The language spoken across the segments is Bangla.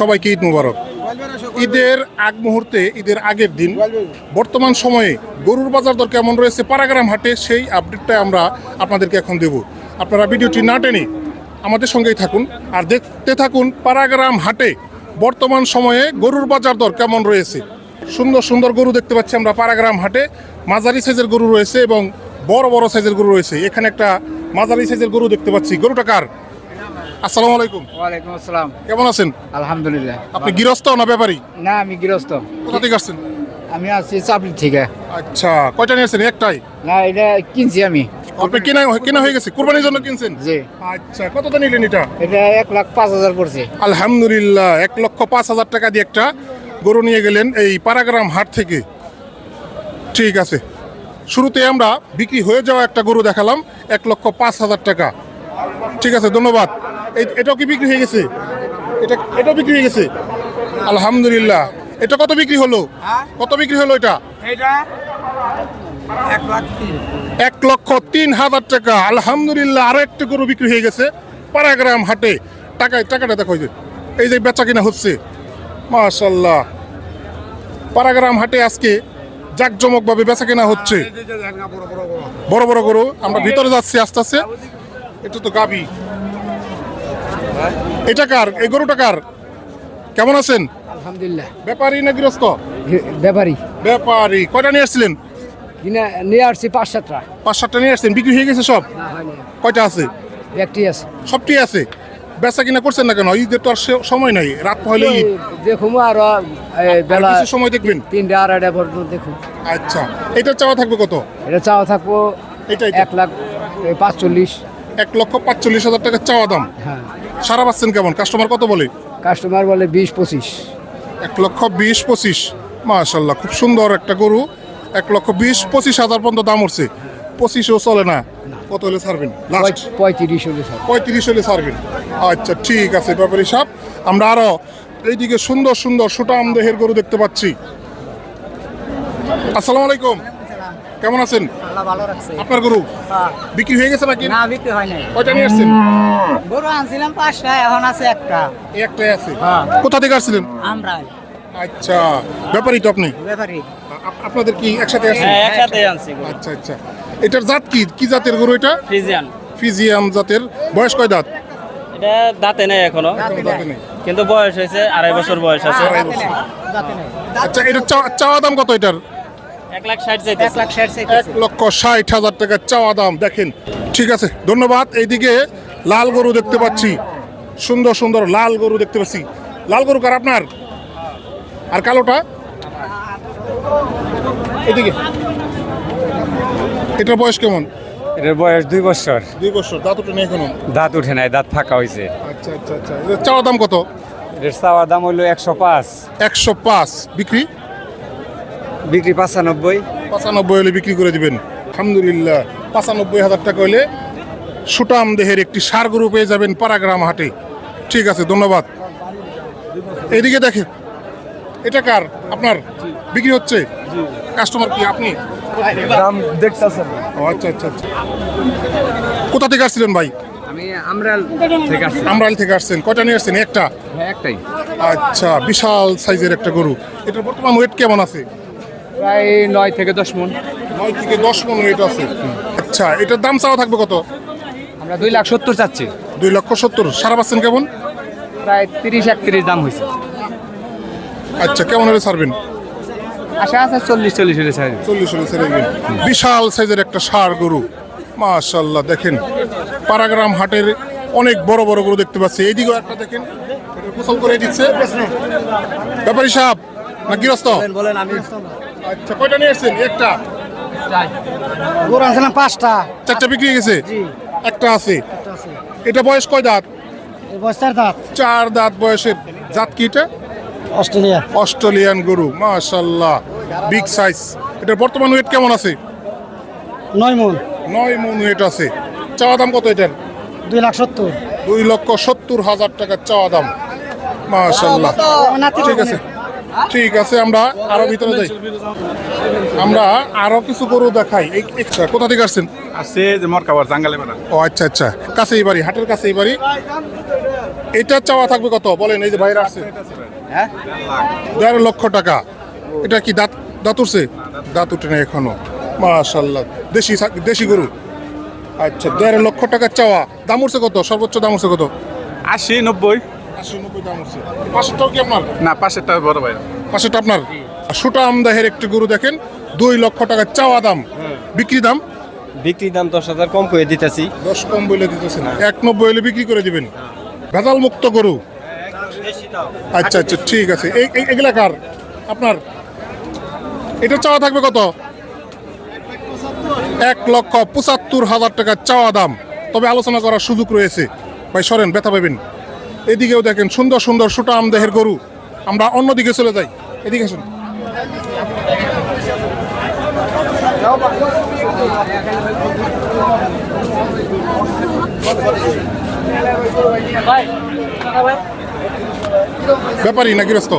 সবাইকে ঈদ মুবারক। ঈদের আগ মুহূর্তে, ঈদের আগের দিন বর্তমান সময়ে গরুর বাজার দর কেমন রয়েছে পারাগ্রাম হাটে, সেই আপডেটটা আমরা আপনাদেরকে এখন দেব। আপনারা ভিডিওটি না টেনে আমাদের সঙ্গেই থাকুন আর দেখতে থাকুন পারাগ্রাম হাটে বর্তমান সময়ে গরুর বাজার দর কেমন রয়েছে। সুন্দর সুন্দর গরু দেখতে পাচ্ছি আমরা পারাগ্রাম হাটে। মাঝারি সাইজের গরু রয়েছে এবং বড় বড় সাইজের গরু রয়েছে। এখানে একটা মাঝারি সাইজের গরু দেখতে পাচ্ছি। গরুটা কার? আসসালামু আলাইকুম। ওয়ালাইকুম আসসালাম। কেমন আছেন? আলহামদুলিল্লাহ আপনি গৃহস্থ না ব্যাপারী? না আমি গৃহস্থ। কোথা থেকে আসছেন? আমি আছি চাপড়ি থেকে। আচ্ছা কয়টা নিয়েছেন একটাই? না এটা কিনছি আমি। আপনি কেনা কেনা হয়ে গেছে কুরবানির জন্য কিনছেন? জি। আচ্ছা কতটা নিলেন এটা? এটা এক লাখ পাঁচ হাজার পড়ছে। আলহামদুলিল্লাহ এক লক্ষ পাঁচ হাজার টাকা দিয়ে একটা গরু নিয়ে গেলেন এই পারাগ্রাম হাট থেকে। ঠিক আছে। শুরুতে আমরা বিক্রি হয়ে যাওয়া একটা গরু দেখালাম এক লক্ষ পাঁচ হাজার টাকা। ঠিক আছে ধন্যবাদ। এটাও কি বিক্রি হয়ে গেছে? এটা এটাও বিক্রি হয়ে গেছে? আলহামদুলিল্লাহ। এটা কত বিক্রি হলো? কত বিক্রি হলো এটা? এক লক্ষ তিন হাজার টাকা। আলহামদুলিল্লাহ আরও একটা গরু বিক্রি হয়ে গেছে পারাগ্রাম হাটে। টাকায় টাকাটা দেখো এই যে এই যে বেচা কিনা হচ্ছে। মাশাল্লাহ পারাগ্রাম হাটে আজকে জাঁকজমকভাবে বেচা কিনা হচ্ছে। বড় বড় গরু। আমরা ভিতরে যাচ্ছি আস্তে আস্তে। এটা তো গাবি। এটা কার? এই গরুটা কার? কেমন আছেন? আলহামদুলিল্লাহ। ব্যাপারী না গৃহস্থ? ব্যাপারী। ব্যাপারী। কয়টা নিয়ে আসছিলেন? কিনা নিয়ে আসছি পাঁচ সাতটা। পাঁচ সাতটা নিয়ে আসছেন? বিক্রি হয়ে গেছে সব? কয়টা আছে? একটি আছে। সবটি আছে? বেচা কিনা করছেন না কেন? ঈদের তো আর সময় নাই। রাত হলে ঈদ। দেখুন আর বেলা কিছু সময় দেখবেন? তিনটা আড়াইটা পর্যন্ত দেখুন আচ্ছা। এটা চাওয়া থাকবে কত? এটা চাওয়া থাকব এটাই এক লাখ পাঁচচল্লিশ। এক লক্ষ পাঁচচল্লিশ হাজার টাকা চাওয়া দাম। হ্যাঁ। সারা পাচ্ছেন কেমন? কাস্টমার কত বলে? কাস্টমার বলে বিশ পঁচিশ। এক লক্ষ বিশ পঁচিশ। মাশাল্লাহ খুব সুন্দর একটা গরু। এক লক্ষ বিশ পঁচিশ হাজার পর্যন্ত দাম উঠছে। পঁচিশও চলে না। কত হলে ছাড়বেন? লাস্ট পঁয়ত্রিশ হলে পঁয়ত্রিশ হলে ছাড়বেন। আচ্ছা ঠিক আছে ব্যাপারী সাহেব। আমরা আরও এইদিকে সুন্দর সুন্দর সুটাম দেহের গরু দেখতে পাচ্ছি। আসসালামু আলাইকুম। কেমন আছেন? আল্লাহ ভালো রাখছে। আপনার গরু? বিক্রি হয়ে গেছে নাকি? না বিক্রি হয় নাই কয়টা নিয়ে আসছেন? গরু আনছিলাম পাঁচটা এখন আছে একটা। একটাই আছে? হ্যাঁ। কোথা থেকে আসছিলেন? আমরা আচ্ছা ব্যাপারী তো আপনি? ব্যাপারী। আপনাদের কি একসাথে আসছেন হ্যাঁ একসাথে আনছি আচ্ছা আচ্ছা। এটার জাত কি? কি জাতের গরু এটা? ফ্রিজিয়ান। ফিজিয়াম জাতের। বয়স কয় দাঁত? এটা দাঁতে নেই এখনও। এখনও দাঁতে নেই। কিন্তু বয়স হয়েছে আড়াই বছর বয়স আছে। আড়াই বছর। আচ্ছা এটা চাওয়া দাম কত এটার? এক লাখ ষাট এক লাখ ষাট এক লক্ষ ষাট হাজার টাকা চাওয়া দাম দেখেন। ঠিক আছে ধন্যবাদ। এইদিকে লাল গরু দেখতে পাচ্ছি। সুন্দর সুন্দর লাল গরু দেখতে পাচ্ছি। লাল গরু কার আপনার? আর কালোটা? এদিকে এটার বয়স কেমন? এটার বয়স দুই বছর। দুই বছর দাঁত উঠে নেই এখনও? দাঁত উঠে নাই দাঁত ফাঁকা হয়েছে আচ্ছা আচ্ছা আচ্ছা। চাওয়া দাম কত? এটার চাওয়ার দাম হলো একশো পাঁচ। একশো পাঁচ বিক্রি? বিক্রি পাঁচানব্বই। পঁচানব্বই হলে বিক্রি করে দিবেন। আলহামদুলিল্লাহ পঁচানব্বই হাজার টাকা হলে সুটাম দেহের একটি সার গরু পেয়ে যাবেন পারাগ্রাম হাটে। ঠিক আছে ধন্যবাদ। এদিকে দেখে এটা কার? আপনার? বিক্রি হচ্ছে? কাস্টমার কি আপনি? দাম দেখতেছেন। ও আচ্ছা আচ্ছা আচ্ছা। কোথা থেকে আসছিলেন ভাই? আমি আমরাল থেকে আসছি। আমরাইল থেকে আসছেন। কয়টা নিয়ে আসছেন? একটা? হ্যাঁ একটাই। আচ্ছা বিশাল সাইজের একটা গরু। এটার বর্তমান ওয়েট কেমন আছে? প্রায় নয় থেকে দশ মন। নয় থেকে দশ মন ওয়েট আছে। আচ্ছা এটার দাম চাওয়া থাকবে কত? আমরা দুই লাখ সত্তর চাচ্ছি। দুই লক্ষ সত্তর। সারা পাচ্ছেন কেমন? প্রায় তিরিশ একত্রিশ দাম হয়েছে। আচ্ছা কেমন হলে ছাড়বেন? আশা আছে চল্লিশ চল্লিশ হলে ছাড়বে চল্লিশ হলে ছেড়ে দিবেন। বিশাল সাইজের একটা ষাঁড় গরু। মাশাল্লাহ দেখেন। পারাগ্রাম হাটের অনেক বড় বড় গরু দেখতে পাচ্ছি। এইদিকেও একটা দেখেন। এটা গোসল করে দিচ্ছে। ব্যাপারী সাহেব না গৃহস্থ? বলেন আমি আচ্ছা কয়টা নিয়ে এসছেন একটা? গরু আনছিলাম পাঁচটা। চারটা বিক্রি হয়ে গেছে? একটা আছে। এটা বয়স কয় দাঁত? বস্তার দাঁত। চার দাঁত বয়সের। জাত কি এটা? অস্ট্রেলিয়া। অস্ট্রেলিয়ান গরু মাশাল্লাহ বিগ সাইজ এটার বর্তমান ওয়েট কেমন আছে? নয় মন। নয় মন ওয়েট আছে। চাওয়া দাম কত এটার? দুই লাখ সত্তর। দুই লক্ষ সত্তর হাজার টাকার চাওয়া দাম। মাশাল্লাহ ঠিক আছে। ঠিক আছে আমরা আরও ভিতরে যাই। আমরা আরও কিছু গরু দেখাই। আচ্ছা কোথা থেকে আসছেন? আসছে যে মরকাবার জাঙ্গালে বেড়া। ও আচ্ছা আচ্ছা। কাছে এই বাড়ি হাটের কাছে এই বাড়ি। এটা চাওয়া থাকবে কত? বলেন এই যে বাইরে আসছে। হ্যাঁ? দেড় লক্ষ টাকা। এটা কি দাঁত দাঁত উঠছে? দাঁত উঠে না এখনও। মাশাল্লাহ দেশি দেশি গরু। আচ্ছা দেড় লক্ষ টাকা চাওয়া। দাম উঠছে কত? সর্বোচ্চ দাম উঠছে কত? আশি নব্বই। না পাশেরটা বড় ভাই। পাঁচশোটা আপনার? সুটা আমদাহের একটি গরু দেখেন দুই লক্ষ টাকা চাওয়া দাম। বিক্রি দাম? বিক্রি দাম দশ হাজার কম করে দিতেছি। দশ কম বলে দিতেছেন। এক নব্বই হলে বিক্রি করে দিবেন। ভেজাল মুক্ত গরু? আচ্ছা আচ্ছা ঠিক আছে। এগুলা কার? আপনার? এটা চাওয়া থাকবে কত? এক লক্ষ পঁচাত্তর হাজার টাকা চাওয়া দাম। তবে আলোচনা করার সুযোগ রয়েছে। ভাই সরেন ব্যথা পাবেন। এদিকেও দেখেন সুন্দর সুন্দর সুটা আমদেহের গরু। আমরা অন্যদিকে চলে যাই। এদিকে আসুন। ব্যাপারী না গৃহস্থ?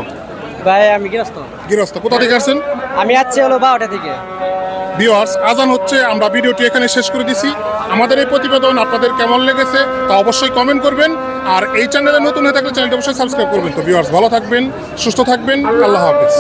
ভাই আমি গৃহস্থ। গৃহস্থ। কোথা থেকে আসছেন? আমি আসছি হলো বারোটা থেকে। ভিউয়ার্স আজান হচ্ছে আমরা ভিডিওটি এখানে শেষ করে দিছি। আমাদের এই প্রতিবেদন আপনাদের কেমন লেগেছে তা অবশ্যই কমেন্ট করবেন। আর এই চ্যানেলে নতুন হয়ে থাকলে চ্যানেলটি অবশ্যই সাবস্ক্রাইব করবেন। তো ভিউয়ার্স ভালো থাকবেন, সুস্থ থাকবেন, আল্লাহ হাফেজ।